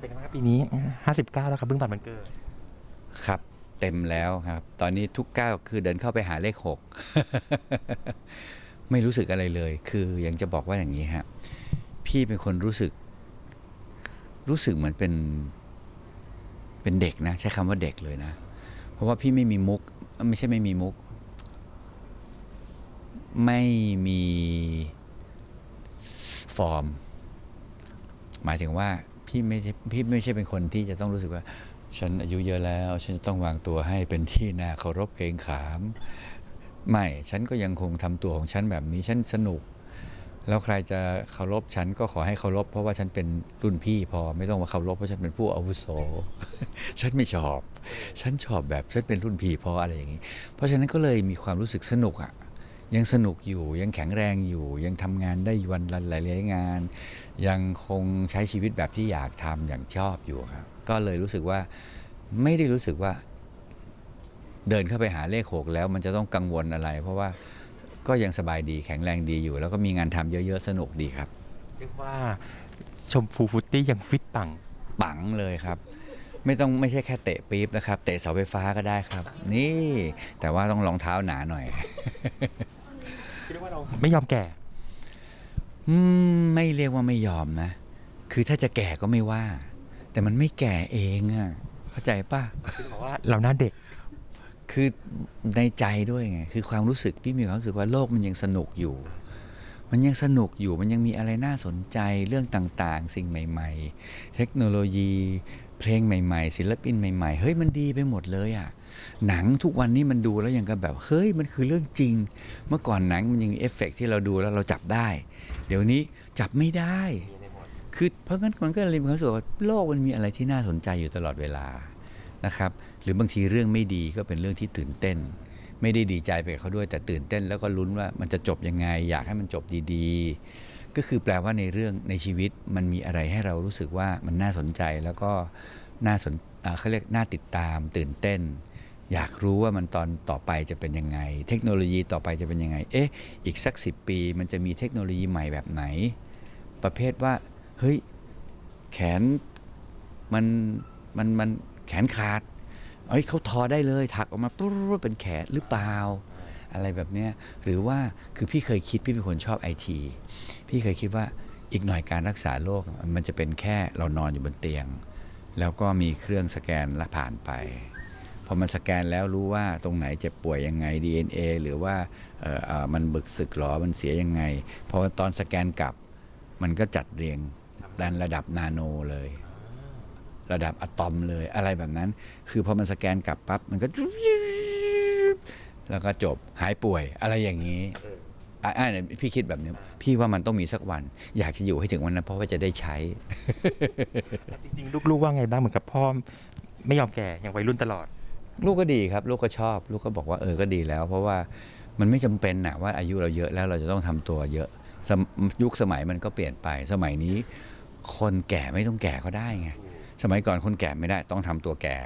เป็นไงบ้างครับปีนี้ 59 แล้วครับเพิ่งบัตรมันเกิดครับ เต็มแล้วครับ ตอนนี้ทุกก้าวคือเดินเข้าไปหาเลขหก ไม่รู้สึกอะไรเลย คือยังจะบอกว่าอย่างนี้ฮะพี่เป็นคนรู้สึก รู้สึกเหมือนเป็น เป็นเด็กนะ ใช้คำว่าเด็กเลยนะ เพราะว่าพี่ไม่มีมุก ไม่ใช่ไม่มีมุก ไม่มีฟอร์ม หมายถึงว่า พี่ไม่ใช่พี่ไม่ใช่เป็นคนที่จะต้องรู้สึกว่า ฉันอายุเยอะแล้ว ฉันจะต้องวางตัวให้เป็นที่น่าเคารพเกรงขาม ไม่ ฉันก็ยังคงทำตัวของฉันแบบนี้ ฉันสนุก แล้วใครจะเคารพฉันก็ขอให้เคารพเพราะว่าฉันเป็นรุ่นพี่พอไม่ต้องมาเคารพเพราะฉันเป็นผู้อาวุโส ฉันไม่ชอบ ฉันชอบแบบฉันเป็นรุ่นพี่พออะไรอย่างนี้ เพราะฉะนั้นก็เลยมีความรู้สึกสนุกอะ ยังสนุกอยู่ ยังแข็งแรงอยู่ ยังทำงานได้วันละหลายๆงาน ยังคงใช้ชีวิตแบบที่อยากทำอย่างชอบอยู่ครับก็เลยรู้สึกว่าไม่ได้รู้สึกว่า เดินเข้าไปหาเลขหกแล้วมันจะต้องกังวลอะไร เพราะว่าก็ยังสบายดีแข็งแรงดีอยู่ แล้วก็มีงานทำเยอะๆ สนุกดีครับ เรียกว่าชมพูฟุตตี้ยังฟิตปังปังเลยครับ ไม่ต้องไม่ใช่แค่เตะปี๊บนะครับ เตะเสาไฟฟ้าก็ได้ครับ นี่แต่ว่าต้องรองเท้าหนาหน่อย เรียกว่าเราไม่ยอมแก่ อืมไม่เรียกว่าไม่ยอมนะ คือถ้าจะแก่ก็ไม่ว่า แต่มันไม่แก่เองอะเข้าใจป่ะ คือบอกว่าเราหน้าเด็ก คือในใจด้วยไง คือความรู้สึกพี่มีความรู้สึกว่าโลกมันยังสนุกอยู่ มันยังสนุกอยู่ มันยังมีอะไรน่าสนใจเรื่องต่างๆ สิ่งใหม่ ๆ เทคโนโลยี เพลงใหม่ ๆ ศิลปินใหม่ ๆ เฮ้ยมันดีไปหมดเลยอะ่ะหนังทุกวันนี้มันดูแล้วยังกับแบบเฮ้ยมันคือเรื่องจริง เมื่อก่อนหนังมันยังมีเอฟเฟกต์ที่เราดูแล้วเราจับได้ เดี๋ยวนี้จับไม่ได้ คือเพราะงั้นมันก็เลยมีความรู้สึกว่าโลกมันมีอะไรที่น่าสนใจอยู่ตลอดเวลานะครับ หรือบางทีเรื่องไม่ดีก็เป็นเรื่องที่ตื่นเต้น ไม่ได้ดีใจไปกับเขาด้วยแต่ตื่นเต้น แล้วก็ลุ้นว่ามันจะจบยังไง อยากให้มันจบดีๆ ก็คือแปลว่าในเรื่องในชีวิตมันมีอะไรให้เรารู้สึกว่ามันน่าสนใจแล้วก็น่าสนเขาเรียกน่าติดตามตื่นเต้น อยากรู้ว่ามันตอนต่อไปจะเป็นยังไง เทคโนโลยีต่อไปจะเป็นยังไง เอ๊ะ อีกสักสิปี มันจะมีเทคโนโลยีใหม่แบบไหน ประเภทว่า เฮ้ย แขนมันมันมันแขนขาดเอ้ยเขาทอได้เลยถักออกมาปุ๊บเป็นแขนหรือเปล่า อะไรแบบเนี้ยหรือว่าคือพี่เคยคิดพี่เป็นคนชอบไอที พี่เคยคิดว่าอีกหน่อยการรักษาโรคมันจะเป็นแค่เรานอนอยู่บนเตียง แล้วก็มีเครื่องสแกนและผ่านไปพอมันสแกนแล้วรู้ว่าตรงไหนเจ็บป่วยยังไง DNA หรือว่าเอ่อเอ่อมันบึกสึกหรอมันเสียยังไงพอตอนสแกนกลับ มันก็จัดเรียงดันระดับนาโนเลย ระดับอะตอมเลยอะไรแบบนั้น คือพอมันสแกนกลับปั๊บมันก็ แล้วก็จบหายป่วยอะไรอย่างนี้ อะอะเนี่ยพี่คิดแบบนี้พี่ว่ามันต้องมีสักวัน อยากจะอยู่ให้ถึงวันนั้นเพราะว่าจะได้ใช้ จริงๆ ลูกๆว่าไงบ้างเหมือนกับพ่อไม่ยอมแก่ยังวัยรุ่นตลอด ลูกก็ดีครับ ลูกก็ชอบ ลูกก็บอกว่าเออก็ดีแล้ว เพราะว่ามันไม่จำเป็นนะว่าอายุเราเยอะแล้วเราจะต้องทำตัวเยอะสมยุคสมัยมันก็เปลี่ยนไป สมัยนี้ คนแก่ไม่ต้องแก่ก็ได้ไงสมัยก่อนคนแก่ไม่ได้ต้องทำตัวแก่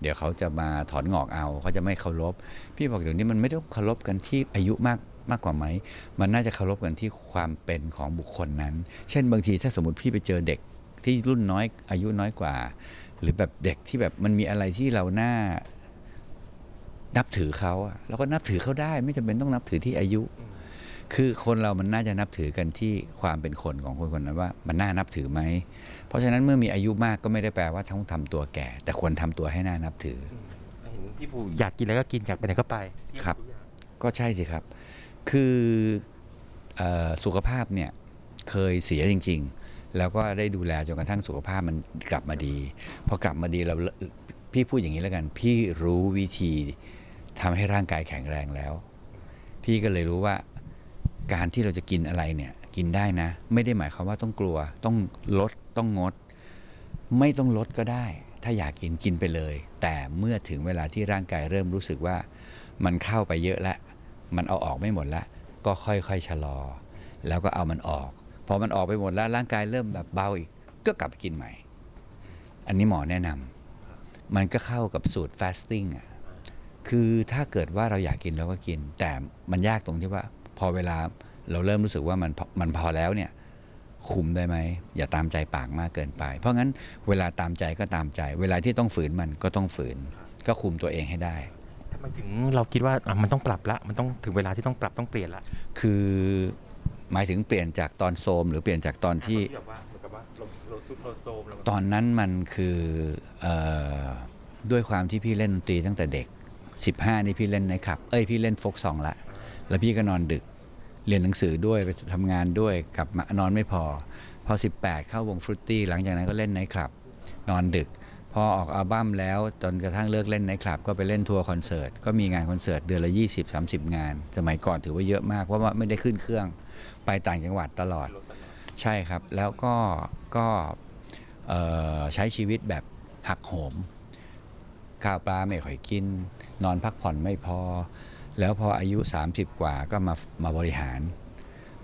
เดี๋ยวเขาจะมาถอนงอกเอาเขาจะไม่เคารพ พี่บอกเดี๋ยวนี้มันไม่ต้องเคารพกันที่อายุมาก มากกว่าไหม มันน่าจะเคารพกันที่ความเป็นของบุคคลนั้น เช่นบางทีถ้าสมมติพี่ไปเจอเด็กที่รุ่นน้อยอายุน้อยกว่า หรือแบบเด็กที่แบบมันมีอะไรที่เราหน้านับถือเขาอะเราก็นับถือเขาได้ ไม่จำเป็นต้องนับถือที่อายุ คือคนเรามันน่าจะนับถือกันที่ความเป็นคนของคนคนนั้นว่า มันน่านับถือไหม เพราะฉะนั้นเมื่อมีอายุมากก็ไม่ได้แปลว่าต้องทำตัวแก่ แต่ควรทำตัวให้น่านับถือเห็นพี่ภูอยากกินอะไรก็กินอยากไปไหนก็ไปครับ ก็ใช่สิครับ คืออสุขภาพเนี่ยเคยเสียจริง ๆ แล้วก็ได้ดูแลจนกระทั่งสุขภาพมันกลับมาดีพอกลับมาดีเราพี่พูดอย่างนี้แล้วกัน พี่รู้วิธีทำให้ร่างกายแข็งแรงแล้ว พี่ก็เลยรู้ว่าการที่เราจะกินอะไรเนี่ยกินได้นะ ไม่ได้หมายความว่าต้องกลัว ต้องลดต้องงด ไม่ต้องลดก็ได้ ถ้าอยากกินกินไปเลย แต่เมื่อถึงเวลาที่ร่างกายเริ่มรู้สึกว่ามันเข้าไปเยอะแล้ว มันเอาออกไม่หมดแล้ว ก็ค่อยๆชะลอ แล้วก็เอามันออก พอมันออกไปหมดแล้วร่างกายเริ่มแบบเบาอีก ก็กลับไปกินใหม่ อันนี้หมอแนะนำมันก็เข้ากับสูตร fasting อะคือถ้าเกิดว่าเราอยากกินเราก็กิน แต่มันยากตรงที่ว่า พอเวลาเราเริ่มรู้สึกว่ามันมันพอแล้วเนี่ยคุมได้ไหม อย่าตามใจปากมากเกินไป เพราะงั้นเวลาตามใจก็ตามใจ เวลาที่ต้องฝืนมันก็ต้องฝืน ก็คุมตัวเองให้ได้ ทำไมถึงเราคิดว่าอะมันต้องปรับละมันต้องถึงเวลาที่ต้องปรับต้องเปลี่ยนละคือหมายถึงเปลี่ยนจากตอนโซม หรือเปลี่ยนจากตอนที่แบบว่าเหมือนกับว่าเราเราซุดเราโซมเราตอนนั้นมันคือเออด้วยความที่พี่เล่นดนตรีตั้งแต่เด็ก 15 นี่พี่เล่นในคลับ เอ้ยพี่เล่นโฟกซองละแล้วพี่ก็นอนดึก เรียนหนังสือด้วยไปทำงานด้วยกลับมานอนไม่พอ พอ 18 เข้าวงฟรุตตี้หลังจากนั้นก็เล่นไนท์คลับ นอนดึก พอออกอัลบั้มแล้วจนกระทั่งเลิกเล่นไนคลับ ก็ไปเล่นทัวร์คอนเสิร์ตก็มีงานคอนเสิร์ตเดือนละ 20-30 งาน สมัยก่อนถือว่าเยอะมากเพราะว่าไม่ได้ขึ้นเครื่องไปต่างจังหวัดตลอดใช่ครับ แล้วก็ก็ใช้ชีวิตแบบหักโหม ข้าวปลาไม่ค่อยกิน นอนพักผ่อนไม่พอ แล้วพออายุ 30 กว่าก็มามาบริหาร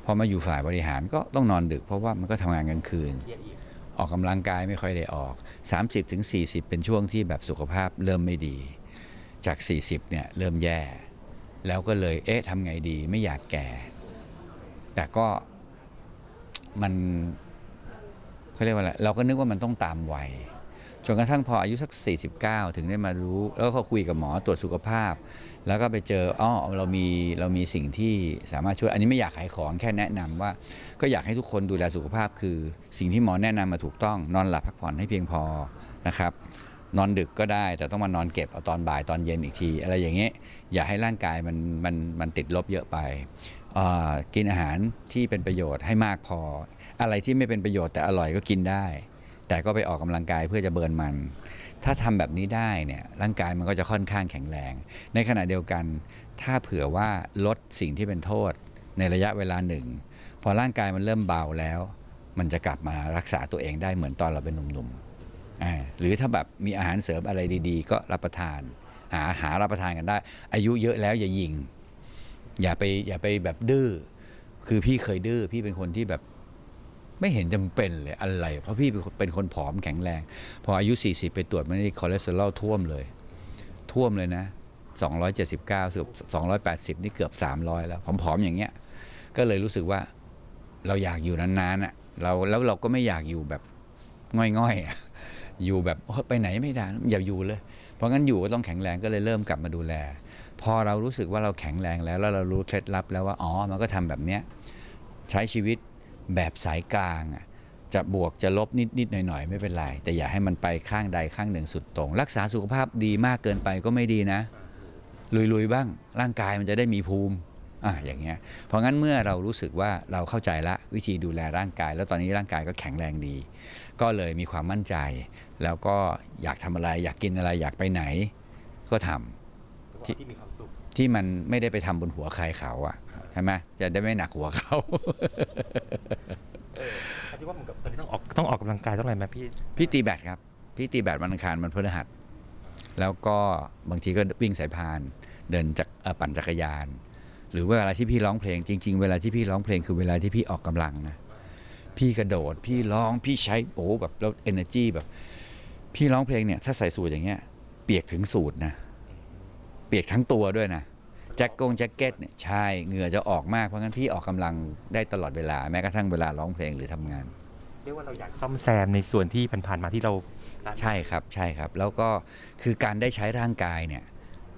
พอมาอยู่ฝ่ายบริหารก็ต้องนอนดึกเพราะว่ามันก็ทำงานกลางคืน ออกอกกำลังกายไม่ค่อยได้ออก 30ถึง40เป็นช่วงที่แบบสุขภาพเริ่มไม่ดี จาก 40เนี่ยเริ่มแย่ แล้วก็เลยเอ๊ะทำไงดีไม่อยากแก่ แต่ก็มันเขาเรียกว่าอะไรเราก็นึกว่ามันต้องตามวัย จนกระทั่งพออายุสัก 49 ถึงได้มารู้ แล้วก็คุยกับหมอตรวจสุขภาพ แล้วก็ไปเจออ๋อเรามีเรามีสิ่งที่สามารถช่วย อันนี้ไม่อยากขายของแค่แนะนำว่า ก็อยากให้ทุกคนดูแลสุขภาพ คือสิ่งที่หมอแนะนำมาถูกต้อง นอนหลับพักผ่อนให้เพียงพอนะครับนอนดึกก็ได้ แต่ต้องมานอนเก็บเอาตอนบ่ายตอนเย็นอีกที อะไรอย่างเงี้ยอย่าให้ร่างกายมันมันมันติดลบเยอะไปกินอาหารที่เป็นประโยชน์ให้มากพอ อะไรที่ไม่เป็นประโยชน์แต่อร่อยก็กินได้ แต่ก็ไปออกกำลังกายเพื่อจะเบิร์นมัน ถ้าทำแบบนี้ได้เนี่ยร่างกายมันก็จะค่อนข้างแข็งแรง ในขณะเดียวกัน ถ้าเผื่อว่าลดสิ่งที่เป็นโทษในระยะเวลาหนึ่ง พอร่างกายมันเริ่มเบาแล้ว มันจะกลับมารักษาตัวเองได้เหมือนตอนเราเป็นหนุ่มๆหรือถ้าแบบมีอาหารเสริมอะไรดี ๆ ก็รับประทาน หาหารับประทานกันได้ อายุเยอะแล้วอย่ายิง อย่าไปอย่าไปแบบดื้อคือพี่เคยดื้อพี่เป็นคนที่แบบ ไม่เห็นจำเป็นเลยอะไร เพราะพี่เป็นคนผอมแข็งแรง พออายุ 40 ไปตรวจไมันนี่คอเลสเตอรอลท่วมเลย ท่วมเลยนะ 279เกือบ280 นี่เกือบ 300 แล้วผอมๆอย่างเงี้ย ก็เลยรู้สึกว่าเราอยากอยู่นานๆอะเราแล้วเราก็ไม่อยากอยู่แบบง่อยๆอะอยู่แบบโอ๊ยไปไหนไม่ได้อย่าอยู่เลย เพราะงั้นอยู่ก็ต้องแข็งแรงก็เลยเริ่มกลับมาดูแล พอเรารู้สึกว่าเราแข็งแรงแล้วแล้วเรารู้เคล็ดลับแล้วว่าอ๋อมันก็ทำแบบเนี้ยใช้ชีวิต แบบสายกลางอะจะบวกจะลบนิดนิดๆหน่อยหน่อยๆไม่เป็นไร แต่อย่าให้มันไปข้างใดข้างหนึ่งสุดตรง รักษาสุขภาพดีมากเกินไปก็ไม่ดีนะ ลุยๆบ้าง ร่างกายมันจะได้มีภูมิอะอย่างเงี้ยเพราะงั้นเมื่อเรารู้สึกว่าเราเข้าใจละวิธีดูแลร่างกาย แล้วตอนนี้ร่างกายก็แข็งแรงดี ก็เลยมีความมั่นใจ แล้วก็อยากทำอะไร อยากกินอะไรอยากไปไหน ก็ทำที่มีความสุขที่มันไม่ได้ไปทำบนหัวใครเขาอะ ใช่ไหมจะได้ไม่หนักหัวเขาอาที่ว่าเหมือนกับตอนนี้ต้องออกต้องออกกำลังกายต้องอะไรไหมพี่ พี่ตีแบดครับ พี่ตีแบดวันอังคารวันพฤหัส แล้วก็บางทีก็วิ่งสายพาน เดินจากเอ่อปั่นจักรยาน หรือว่าเวลาที่พี่ร้องเพลง จริง ๆ เวลาที่พี่ร้องเพลงคือเวลาที่พี่ออกกำลังนะ พี่กระโดด พี่ร้องพี่ใช้โอ้โหแบบแล้วเอเนอร์จีแบบ พี่ร้องเพลงเนี่ย ถ้าใส่สูทอย่างเงี้ย เปียกถึงสูทนะ เปียกทั้งตัวด้วยนะแจ็คกงแจ็คเก็ตเนี่ยใช่เหงื่อจะออกมากเพราะงั้นพี่ออกกำลังได้ตลอดเวลาแม้กระทั่งเวลาร้องเพลงหรือทำงานเรียกว่าเราอยากซ่อมแซมในส่วนที่ผ่านๆมาที่เราใช่ครับใช่ครับ แล้วก็คือการได้ใช้ร่างกายเนี่ย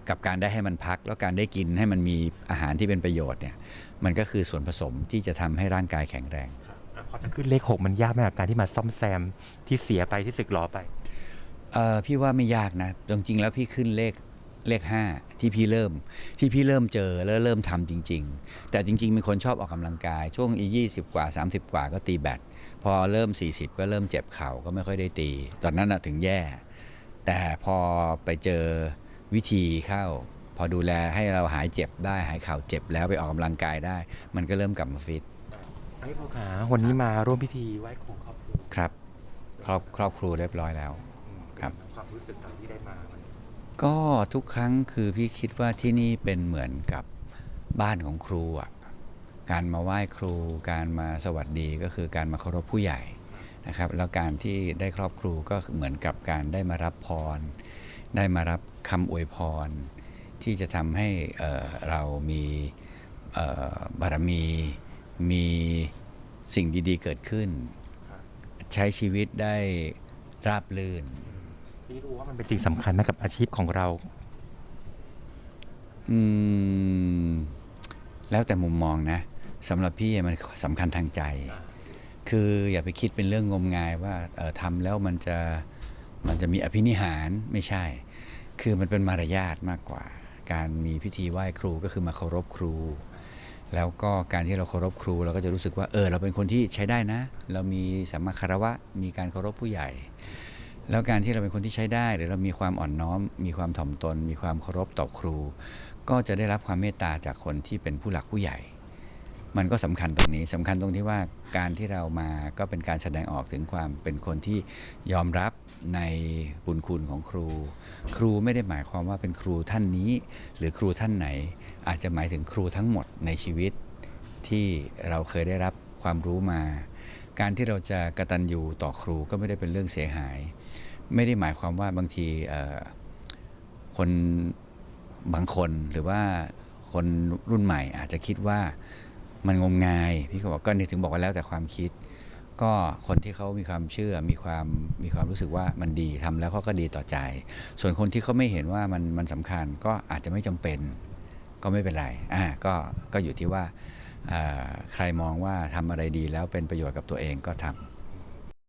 กับการได้ให้มันพัก แล้วการได้กินให้มันมีอาหารที่เป็นประโยชน์เนี่ยมันก็คือส่วนผสมที่จะทำให้ร่างกายแข็งแรงอะพอจะขึ้นเลขหกมันยากไหมกับการที่มาซ่อมแซมที่เสียไปที่สึกหรอไปเออพี่ว่าไม่ยากนะจริงๆแล้วพี่ขึ้นเลข เลขห้าที่พี่เริ่มที่พี่เริ่มเจอแล้วเริ่มทำจริง ๆ แต่จริงๆเป็นคนชอบออกกำลังกาย ช่วงอียี่สิบกว่า 30 กว่าก็ตีแบดพอเริ่ม 40 ก็เริ่มเจ็บเข่าก็ไม่ค่อยได้ตี ตอนนั้นนะถึงแย่ แต่พอไปเจอวิธีเข้า พอดูแลให้เราหายเจ็บได้หายเข่าเจ็บแล้วไปออกกำลังกายได้ มันก็เริ่มกลับมาฟิตไอ้พ่อขาวันนี้มาร่วมพิธีไหว้ครูครอบครัวครับ ครอบครอบครัวเรียบร้อยแล้วอืมครับความรู้สึกที่ได้มาวันนี้ ก็ทุกครั้งคือพี่คิดว่าที่นี่เป็นเหมือนกับบ้านของครูอะการมาไหว้ครู การมาสวัสดีก็คือการมาเคารพผู้ใหญ่นะครับ แล้วการที่ได้ครอบครูก็เหมือนกับการได้มารับพร ได้มารับคำอวยพร ที่จะทำให้เเรามีบารมี มีสิ่งดีๆเกิดขึ้น ใช้ชีวิตได้ราบรื่น จริงๆรู้ว่ามันเป็นสิ่งสำคัญนะกับอาชีพของเรา อืมแล้วแต่มุมมองนะสำหรับพี่มันสำคัญทางใจ คืออย่าไปคิดเป็นเรื่องงมงายว่าเอ่อทำแล้วมันจะมันจะมีอภินิหารไม่ใช่ คือมันเป็นมารยาทมากกว่า การมีพิธีไหว้ครูก็คือมาเคารพครู แล้วก็การที่เราเคารพครูเราก็จะรู้สึกว่าเออเราเป็นคนที่ใช้ได้นะ เรามีสัมมาคารวะมีการเคารพผู้ใหญ่ แล้วการที่เราเป็นคนที่ใช้ได้ หรือเรามีความอ่อนน้อม มีความถ่อมตน มีความเคารพต่อครู ก็จะได้รับความเมตตาจากคนที่เป็นผู้หลักผู้ใหญ่ มันก็สำคัญตรงนี้สำคัญตรงที่ว่าการที่เรามาก็เป็นการแสดงออกถึงความเป็นคนที่ยอมรับในบุญคุณของครู ครูไม่ได้หมายความว่าเป็นครูท่านนี้ หรือครูท่านไหน อาจจะหมายถึงครูทั้งหมดในชีวิต ที่เราเคยได้รับความรู้มา การที่เราจะกระตันอยู่ต่อครูก็ไม่ได้เป็นเรื่องเสียหาย ไม่ได้หมายความว่าบางทีคนบางคนหรือว่าคนรุ่นใหม่อาจจะคิดว่ามันงมงายพี่ก็บอกก็นี่ถึงบอกว่าแล้วแต่ความคิด ก็คนที่เขามีความเชื่อมีความมีความรู้สึกว่ามันดีทำแล้วเขาก็ดีต่อใจ ส่วนคนที่เขาไม่เห็นว่ามันมันสำคัญก็อาจจะไม่จำเป็น ก็ไม่เป็นไรอ่าก็ก็อยู่ที่ว่าอ่าใครมองว่าทำอะไรดีแล้วเป็นประโยชน์กับตัวเองก็ทำ